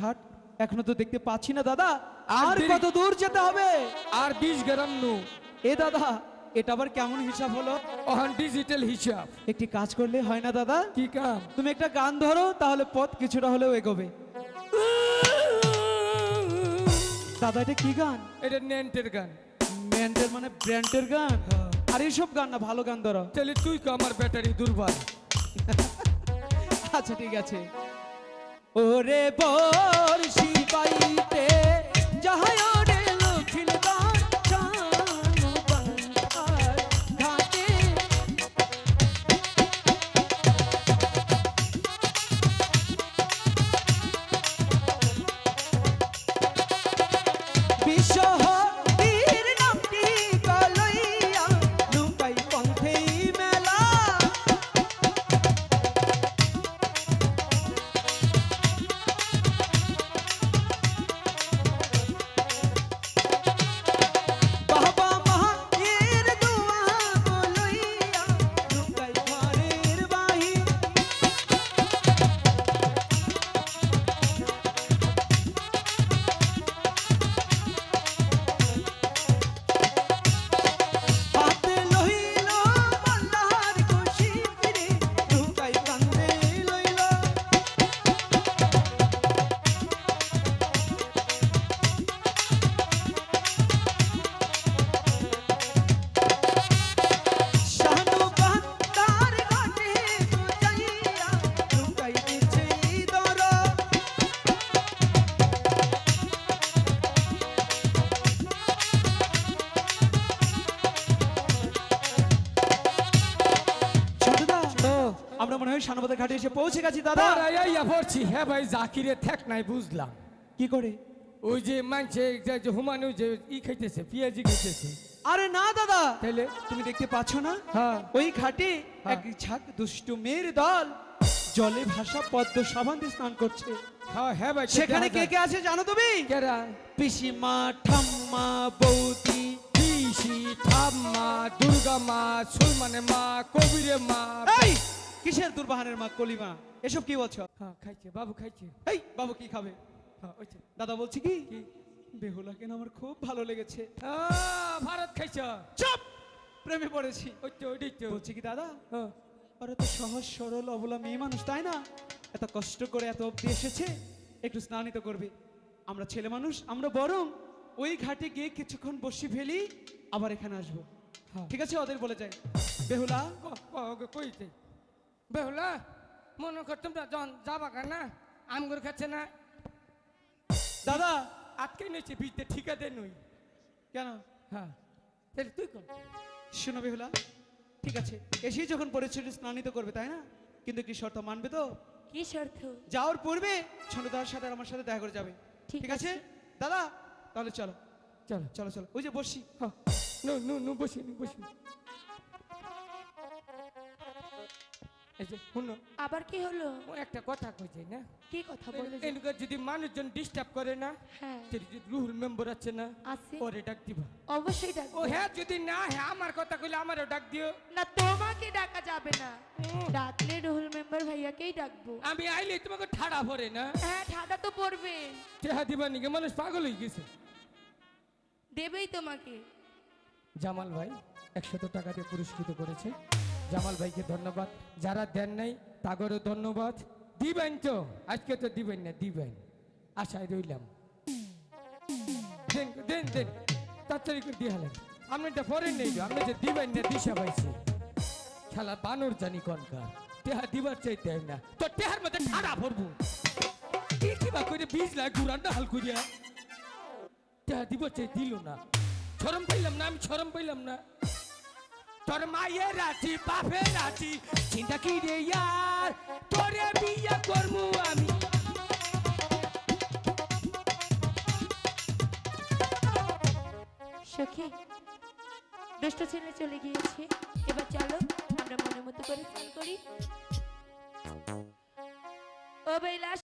ঘাট এখনও তো দেখতে পাচ্ছি না দাদা। আর কত দূর যেতে হবে? আর বিশ গ্রাম নু। এ দাদা এটা আবার কেমন হিসাব হলো? ডিজিটাল হিসাব। একটি কাজ করলে হয় না দাদা। কি কাম? তুমি একটা গান ধরো তাহলে পথ কিছুটা হলেও এগোবে। দাদা এটা কি গান? এটা নেন্টের গান। ব্র্যান্ডের মানে ব্র্যান্ডের গান? আর এইসব গান না ভালো গান ধরো। তাহলে তুই কো আমার ব্যাটারি দুর্বল। আচ্ছা ঠিক আছে। ওরে বর্ষি পাইতে যাহাই আমরা মনে হয় শানবাদের ঘাটে এসে পৌঁছে গেছি দাদা। আইয়া পড়ছি হ্যাঁ ভাই জাকিরে ঠেক নাই বুঝলাম। কি করে? ওই যে মানছে যে হুমানু যে ই খাইতেছে পেঁয়াজি খাইতেছে। আরে না দাদা। তাইলে? তুমি দেখতে পাচ্ছ না? হ্যাঁ। ওই ঘাটে হ্যাঁ। এক ঝাঁক দুষ্টু মেয়ের দল জলে ভাসা পদ্ম সাবান দিয়ে স্নান করছে। হ্যাঁ হ্যাঁ ভাই সেখানে কে কে আছে জানো তুমি? কেরা পিসিমা ঠাম্মা বৌদি পিসি ঠাম্মা দুর্গা মা সুলমানে মা কবিরে মা। এই! কিসের দুর্বাহানের মা কলিমা? এসব কি বলছো? হ্যাঁ খাইছে বাবু খাইছে। এই বাবু কি খাবে? হ্যাঁ দাদা বলছি কি? বেহুলা কেন আমার খুব ভালো লেগেছে। ভারত খাইছ। চুপ! প্রেমে পড়েছি। ওই তো ওইটাই তো। বলছি কি দাদা? হ্যাঁ। ওরা তো সহজ সরল অবলা মেয়ে মানুষ তাই না? এত কষ্ট করে এত অব্দি এসেছে একটু স্নানিত করবে। আমরা ছেলে মানুষ আমরা বরং ওই ঘাটে গিয়ে কিছুক্ষণ বসি ফেলি আবার এখানে আসব। হ্যাঁ। ঠিক আছে ওদের বলে যায় বেহুলা? ক- ক- ক- কইতে বেহুলা মনে কর তোমরা যাবা কেন না আমগুর খাচ্ছে না। দাদা! আটকে নিয়েছে বিচতে ঠিকাতে নই। কেন? হ্যাঁ তাহলে তুই কর। শোনো বেহুলা ঠিক আছে এসেই যখন পরিচয় স্নানিত করবে তাই না? কিন্তু কি শর্ত মানবে তো? কি শর্ত? যাওয়ার পূর্বে ছন্দদার সাথে আমার সাথে দেখা করে যাবে। ঠিক ঠিক আছে। আছে। দাদা তাহলে চলো। চলো। চলো চলো। ওই যে বসি হ্যাঁ নো নো নো বসি নো বসি। এই যে শুনো। আবার কি হলো? ও একটা কথা কইছে না? কি কথা বলে যদি মানুষজন ডিস্টার্ব করে না হ্যাঁ। যদি রুহুল মেম্বার আছে না আছে। ওরে ডাক দিবা। অবশ্যই ও ডাকবো হ্যাঁ যদি না হ্যাঁ আমার কথা কইলে আমারও ডাক দিও। না তোমাকে ডাকা যাবে না। ডাকলে রুহুল মেম্বার ভাইয়াকেই ডাকবো। আমি আইলে তোমাকে ঠাড়া ভরে না। হ্যাঁ ঠাডা তো পড়বে। চেহা দিবা নিকে মানুষ পাগল হয়ে গেছে। দেবেই তোমাকে। জামাল ভাই একশত টাকা দিয়ে পুরস্কৃত করেছে। জামাল ভাইকে ধন্যবাদ। যারা দেন নাই, তাগরও ধন্যবাদ। দিবেন তো? আজকে তো দিবেন না, দিবেন। আশায় রইলাম। দিয়ে খেলা বানর জানি দিবার হয় না। তো মধ্যে বীজ চাই দিল না। পাইলাম না, আমি ছরম পাইলাম না। তোর মায়ের রাতি বাপের রাতি চিন্তা কি রে ইয়ার? তোরে বিয়া করমু আমি। সখী, দুষ্ট ছেলে চলে গিয়েছে। এবার চলো, আমরা মনের মতো করে ফোন করি। ও বেলা